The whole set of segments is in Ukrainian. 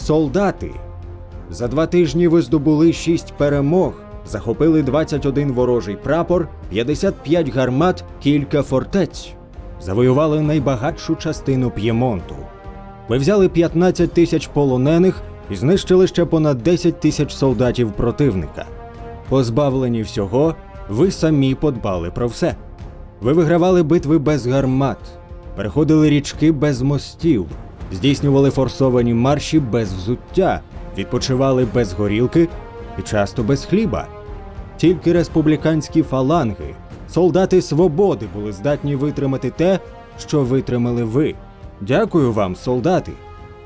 солдати. За два тижні ви здобули 6 перемог, захопили 21 ворожий прапор, 55 гармат, кілька фортець. Завоювали найбагатшу частину П'ємонту. Ви взяли 15 тисяч полонених і знищили ще понад 10 тисяч солдатів противника. Позбавлені всього, ви самі подбали про все. Ви вигравали битви без гармат, переходили річки без мостів, здійснювали форсовані марші без взуття, відпочивали без горілки і часто без хліба. Тільки республіканські фаланги, солдати свободи були здатні витримати те, що витримали ви. Дякую вам, солдати.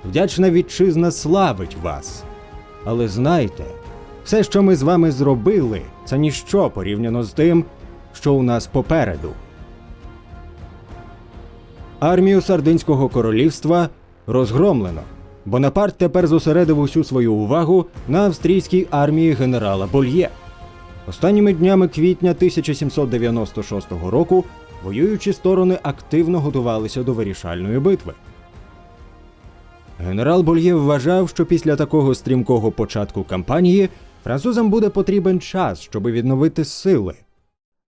Вдячна вітчизна славить вас. Але знайте, все, що ми з вами зробили, це ніщо порівняно з тим, що у нас попереду. Армію Сардинського королівства розгромлено. Бонапарт тепер зосередив усю свою увагу на австрійській армії генерала Больє. Останніми днями квітня 1796 року воюючі сторони активно готувалися до вирішальної битви. Генерал Больє вважав, що після такого стрімкого початку кампанії французам буде потрібен час, щоб відновити сили.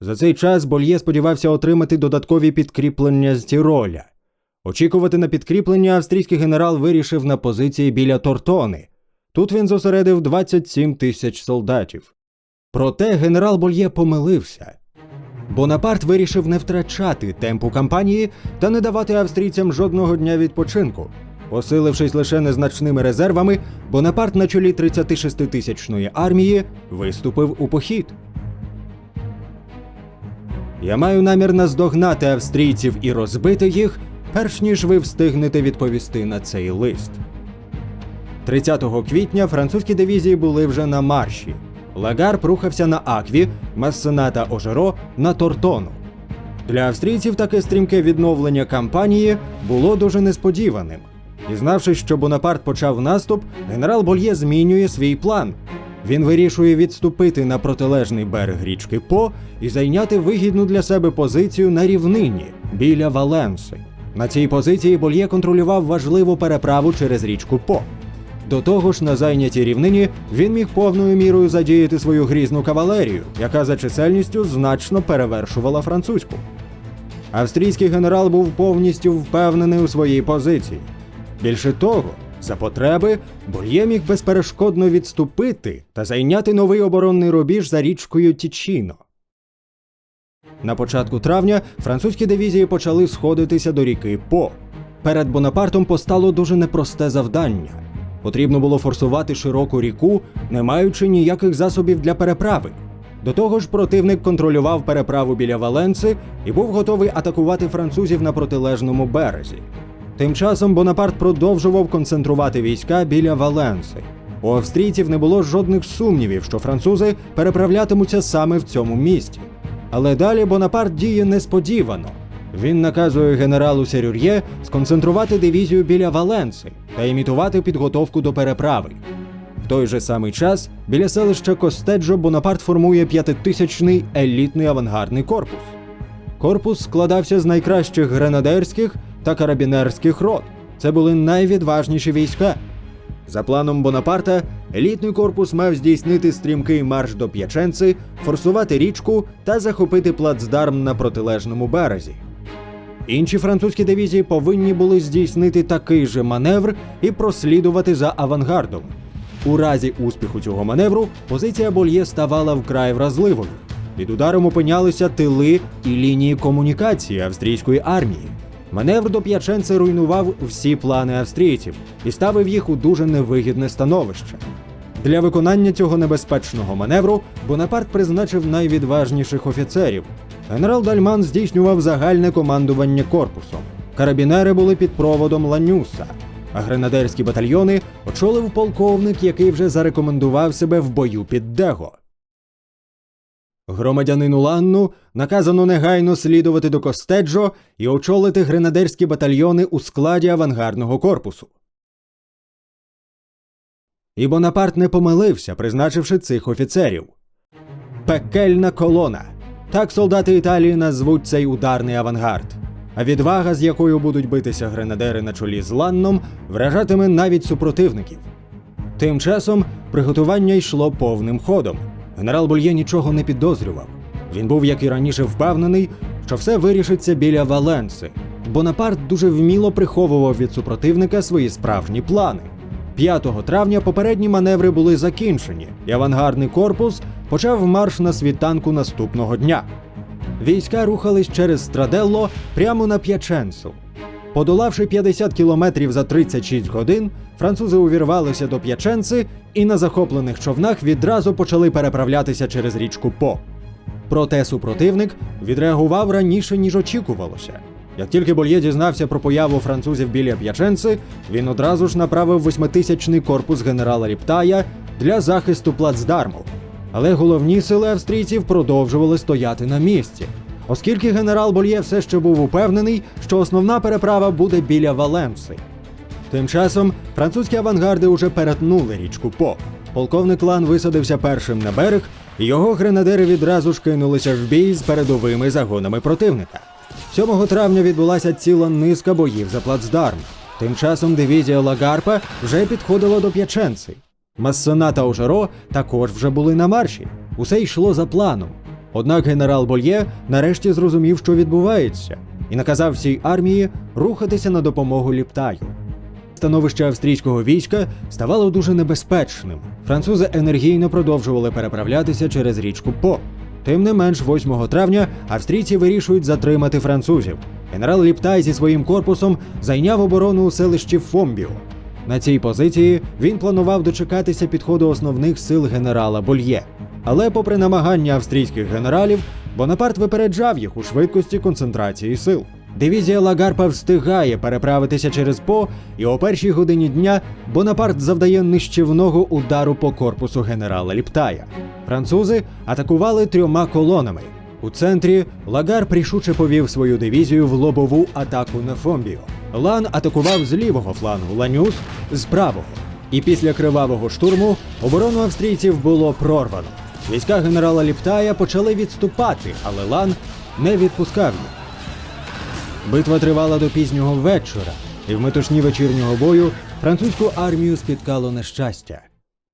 За цей час Больє сподівався отримати додаткові підкріплення з Тіроля. Очікувати на підкріплення австрійський генерал вирішив на позиції біля Тортони. Тут він зосередив 27 тисяч солдатів. Проте генерал Больє помилився. Бонапарт вирішив не втрачати темпу кампанії та не давати австрійцям жодного дня відпочинку. Посилившись лише незначними резервами, Бонапарт на чолі 36-тисячної армії виступив у похід. Я маю намір наздогнати австрійців і розбити їх, перш ніж ви встигнете відповісти на цей лист. 30 квітня французькі дивізії були вже на марші. Лагар рухався на Акві, Массена та Ожеро на Тортону. Для австрійців таке стрімке відновлення кампанії було дуже несподіваним. Дізнавшись, що Бонапарт почав наступ, генерал Больє змінює свій план. Він вирішує відступити на протилежний берег річки По і зайняти вигідну для себе позицію на рівнині біля Валенси. На цій позиції Больє контролював важливу переправу через річку По. До того ж, на зайнятій рівнині він міг повною мірою задіяти свою грізну кавалерію, яка за чисельністю значно перевершувала французьку. Австрійський генерал був повністю впевнений у своїй позиції. Більше того, за потреби Больє міг безперешкодно відступити та зайняти новий оборонний рубіж за річкою Тічіно. На початку травня французькі дивізії почали сходитися до ріки По. Перед Бонапартом постало дуже непросте завдання. Потрібно було форсувати широку ріку, не маючи ніяких засобів для переправи. До того ж, противник контролював переправу біля Валенци і був готовий атакувати французів на протилежному березі. Тим часом Бонапарт продовжував концентрувати війська біля Валенси. У австрійців не було жодних сумнівів, що французи переправлятимуться саме в цьому місті. Але далі Бонапарт діє несподівано. Він наказує генералу Серюр'є сконцентрувати дивізію біля Валенси та імітувати підготовку до переправи. В той же самий час біля селища Костеджо Бонапарт формує п'ятитисячний елітний авангардний корпус. Корпус складався з найкращих гренадерських та карабінерських рот. Це були найвідважніші війська. За планом Бонапарта, елітний корпус мав здійснити стрімкий марш до П'яченци, форсувати річку та захопити плацдарм на протилежному березі. Інші французькі дивізії повинні були здійснити такий же маневр і прослідувати за авангардом. У разі успіху цього маневру позиція Больє ставала вкрай вразливою. Під ударом опинялися тили і лінії комунікації австрійської армії. Маневр до П'яченци руйнував всі плани австрійців і ставив їх у дуже невигідне становище. Для виконання цього небезпечного маневру Бонапарт призначив найвідважніших офіцерів. Генерал Дальман здійснював загальне командування корпусом. Карабінери були під проводом Ланюса, а гренадерські батальйони очолив полковник, який вже зарекомендував себе в бою під Дего. Громадянину Ланну наказано негайно слідувати до Костеджо і очолити гренадерські батальйони у складі авангардного корпусу. І Бонапарт не помилився, призначивши цих офіцерів. Пекельна колона. Так солдати Італії назвуть цей ударний авангард. А відвага, з якою будуть битися гренадери на чолі з Ланном, вражатиме навіть супротивників. Тим часом приготування йшло повним ходом. Генерал Больє нічого не підозрював. Він був, як і раніше, впевнений, що все вирішиться біля Валенси. Бонапарт дуже вміло приховував від супротивника свої справжні плани. 5 травня попередні маневри були закінчені, і авангардний корпус почав марш на світанку наступного дня. Війська рухались через Страделло прямо на П'яченсу. Подолавши 50 кілометрів за 36 годин, французи увірвалися до П'яченци і на захоплених човнах відразу почали переправлятися через річку По. Проте супротивник відреагував раніше, ніж очікувалося. Як тільки Больє дізнався про появу французів біля П'яченци, він одразу ж направив восьмитисячний корпус генерала Ріптая для захисту плацдарму. Але головні сили австрійців продовжували стояти на місці, оскільки генерал Больє все ще був упевнений, що основна переправа буде біля Валенси. Тим часом французькі авангарди уже перетнули річку По. Полковник Лан висадився першим на берег, і його гренадери відразу ж кинулися в бій з передовими загонами противника. 7 травня відбулася ціла низка боїв за плацдарм. Тим часом дивізія Лагарпа вже підходила до П'яченци. Массена та Ожеро також вже були на марші. Усе йшло за планом. Однак генерал Больє нарешті зрозумів, що відбувається, і наказав всій армії рухатися на допомогу Ліптаю. Становище австрійського війська ставало дуже небезпечним. Французи енергійно продовжували переправлятися через річку По. Тим не менш, 8 травня австрійці вирішують затримати французів. Генерал Ліптай зі своїм корпусом зайняв оборону у селищі Фомбіо. На цій позиції він планував дочекатися підходу основних сил генерала Больє. Але, попри намагання австрійських генералів, Бонапарт випереджав їх у швидкості концентрації сил. Дивізія Лагарпа встигає переправитися через По, і о першій годині дня Бонапарт завдає нищівного удару по корпусу генерала Ліптая. Французи атакували трьома колонами. У центрі Лагар рішуче повів свою дивізію в лобову атаку на Фомбіо. Лан атакував з лівого флангу, Ланюс з правого. І після кривавого штурму оборону австрійців було прорвано. Війська генерала Ліптая почали відступати, але Лан не відпускав їх. Битва тривала до пізнього вечора, і в метушні вечірнього бою французьку армію спіткало нещастя.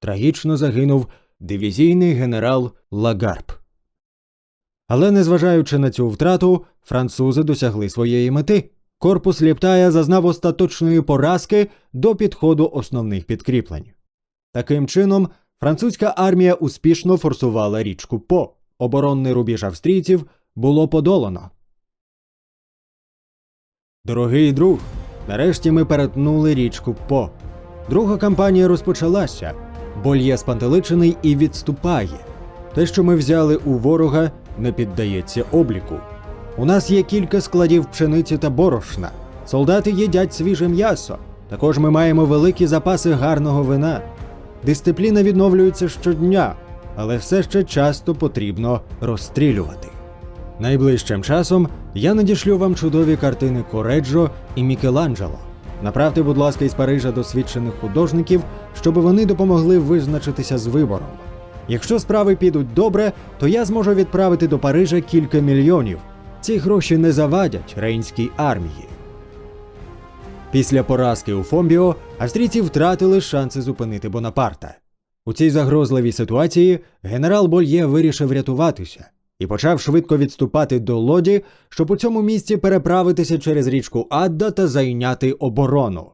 Трагічно загинув дивізійний генерал Лагарб. Але незважаючи на цю втрату, французи досягли своєї мети. Корпус Ліптая зазнав остаточної поразки до підходу основних підкріплень. Таким чином, французька армія успішно форсувала річку По. Оборонний рубіж австрійців було подолано. Дорогий друг, нарешті ми перетнули річку По. Друга кампанія розпочалася. Больє спантеличений і відступає. Те, що ми взяли у ворога, не піддається обліку. У нас є кілька складів пшениці та борошна. Солдати їдять свіже м'ясо. Також ми маємо великі запаси гарного вина. Дисципліна відновлюється щодня, але все ще часто потрібно розстрілювати. Найближчим часом я надішлю вам чудові картини Кореджо і Мікеланджело. Направте, будь ласка, із Парижа досвідчених художників, щоб вони допомогли визначитися з вибором. Якщо справи підуть добре, то я зможу відправити до Парижа кілька мільйонів. Ці гроші не завадять рейнській армії. Після поразки у Фомбіо австрійці втратили шанси зупинити Бонапарта. У цій загрозливій ситуації генерал Больє вирішив рятуватися і почав швидко відступати до лоді, щоб у цьому місці переправитися через річку Адда та зайняти оборону.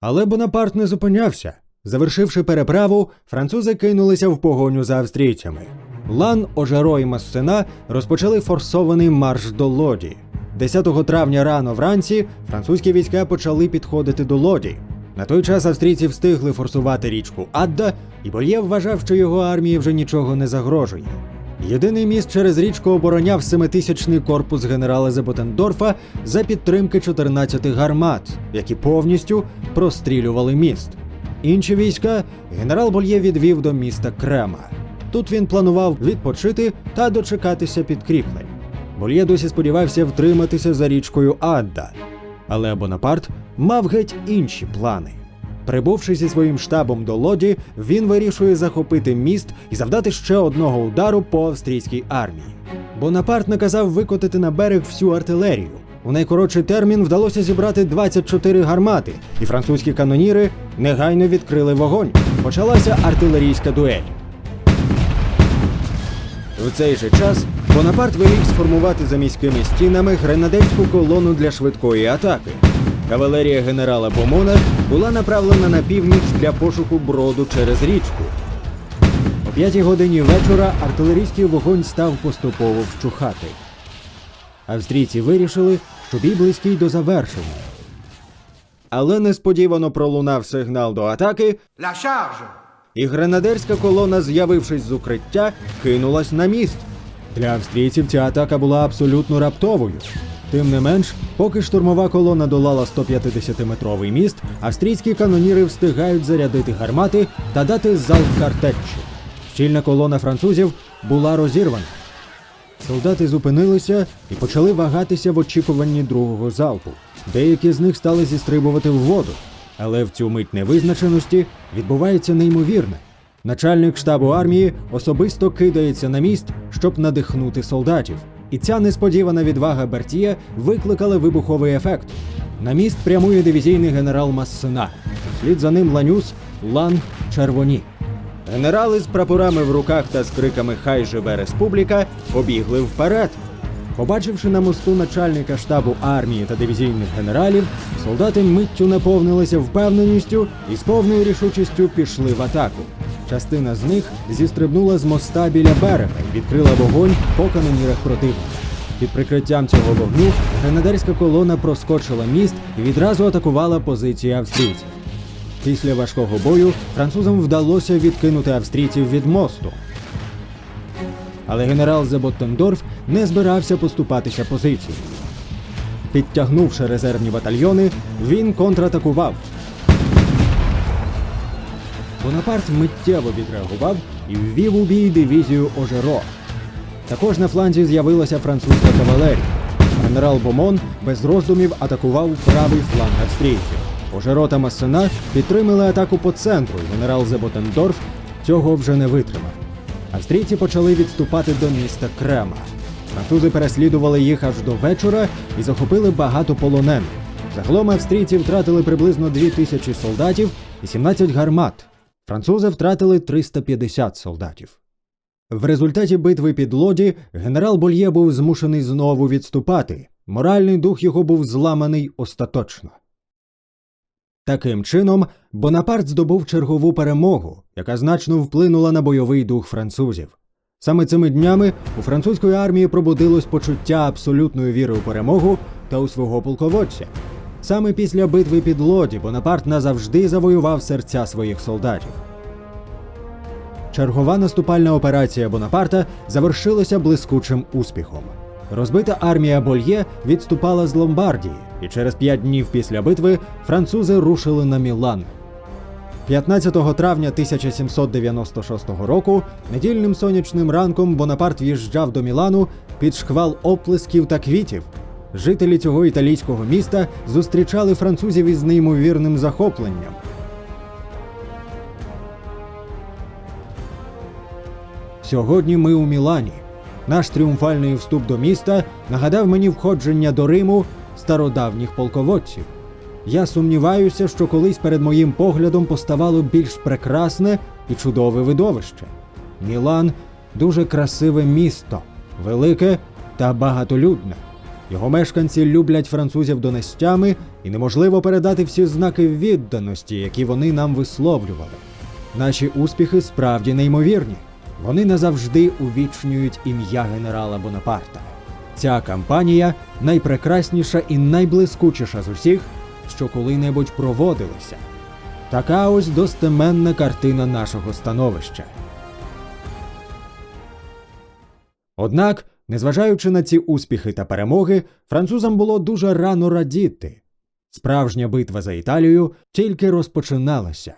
Але Бонапарт не зупинявся. Завершивши переправу, французи кинулися в погоню за австрійцями. Лан, Ожеро і Массена розпочали форсований марш до лоді. 10 травня рано вранці французькі війська почали підходити до лоді. На той час австрійці встигли форсувати річку Адда, і Больє вважав, що його армії вже нічого не загрожує. Єдиний міст через річку обороняв семитисячний корпус генерала Зеботендорфа за підтримки 14 гармат, які повністю прострілювали міст. Інші війська генерал Больє відвів до міста Крема. Тут він планував відпочити та дочекатися підкріплень. Больє досі сподівався втриматися за річкою Адда, але Бонапарт мав геть інші плани. Прибувши зі своїм штабом до лоді, він вирішує захопити міст і завдати ще одного удару по австрійській армії. Бонапарт наказав викотити на берег всю артилерію, У найкоротший термін вдалося зібрати 24 гармати, і французькі каноніри негайно відкрили вогонь. Почалася артилерійська дуель. В цей же час Бонапарт виріг сформувати за міськими стінами гренадерську колону для швидкої атаки. Кавалерія генерала Бомона була направлена на північ для пошуку броду через річку. О п'ятій годині вечора артилерійський вогонь став поступово вщухати. Австрійці вирішили, що бій близький до завершення. Але несподівано пролунав сигнал до атаки, La charge і гренадерська колона, з'явившись з укриття, кинулась на міст. Для австрійців ця атака була абсолютно раптовою. Тим не менш, поки штурмова колона долала 150-метровий міст, австрійські каноніри встигають зарядити гармати та дати залп картечі. Щільна колона французів була розірвана. Солдати зупинилися і почали вагатися в очікуванні другого залпу. Деякі з них стали зістрибувати в воду. Але в цю мить невизначеності відбувається неймовірне. Начальник штабу армії особисто кидається на міст, щоб надихнути солдатів. І ця несподівана відвага Бертія викликала вибуховий ефект. На міст прямує дивізійний генерал Массена. Слід за ним ланюс, лан, червоні. Генерали з прапорами в руках та з криками Хай живе республіка побігли вперед. Побачивши на мосту начальника штабу армії та дивізійних генералів, солдати миттю наповнилися впевненістю і з повною рішучістю пішли в атаку. Частина з них зістрибнула з моста біля берега і відкрила вогонь по канонірах противника. Під прикриттям цього вогню гренадерська колона проскочила міст і відразу атакувала позиції австрійців. Після важкого бою французам вдалося відкинути австрійців від мосту. Але генерал Зеботтендорф не збирався поступатися позицією. Підтягнувши резервні батальйони, він контратакував. Бонапарт миттєво відреагував і ввів у бій дивізію Ожеро. Також на фланзі з'явилася французька кавалерія. Генерал Бомон без роздумів атакував правий фланг австрійців. Ожеро та Массена підтримали атаку по центру, генерал Зеботендорф цього вже не витримав. Австрійці почали відступати до міста Крема. Французи переслідували їх аж до вечора і захопили багато полонених. Загалом австрійці втратили приблизно 2 тисячі солдатів і 17 гармат. Французи втратили 350 солдатів. В результаті битви під Лоді генерал Больє був змушений знову відступати. Моральний дух його був зламаний остаточно. Таким чином, Бонапарт здобув чергову перемогу, яка значно вплинула на бойовий дух французів. Саме цими днями у французької армії пробудилось почуття абсолютної віри у перемогу та у свого полководця. Саме після битви під Лоді Бонапарт назавжди завоював серця своїх солдатів. Чергова наступальна операція Бонапарта завершилася блискучим успіхом. Розбита армія Больє відступала з Ломбардії, і через п'ять днів після битви французи рушили на Мілан. 15 травня 1796 року недільним сонячним ранком Бонапарт в'їжджав до Мілану під шквал оплесків та квітів. Жителі цього італійського міста зустрічали французів із неймовірним захопленням. Сьогодні ми у Мілані. Наш тріумфальний вступ до міста нагадав мені входження до Риму стародавніх полководців. Я сумніваюся, що колись перед моїм поглядом поставало більш прекрасне і чудове видовище. Мілан дуже красиве місто, велике та багатолюдне. Його мешканці люблять французів донестями, і неможливо передати всі знаки відданості, які вони нам висловлювали. Наші успіхи справді неймовірні. Вони назавжди увічнюють ім'я генерала Бонапарта. Ця кампанія найпрекрасніша і найблискучіша з усіх, що коли-небудь проводилися. Така ось достеменна картина нашого становища. Однак, незважаючи на ці успіхи та перемоги, французам було дуже рано радіти. Справжня битва за Італію тільки розпочиналася.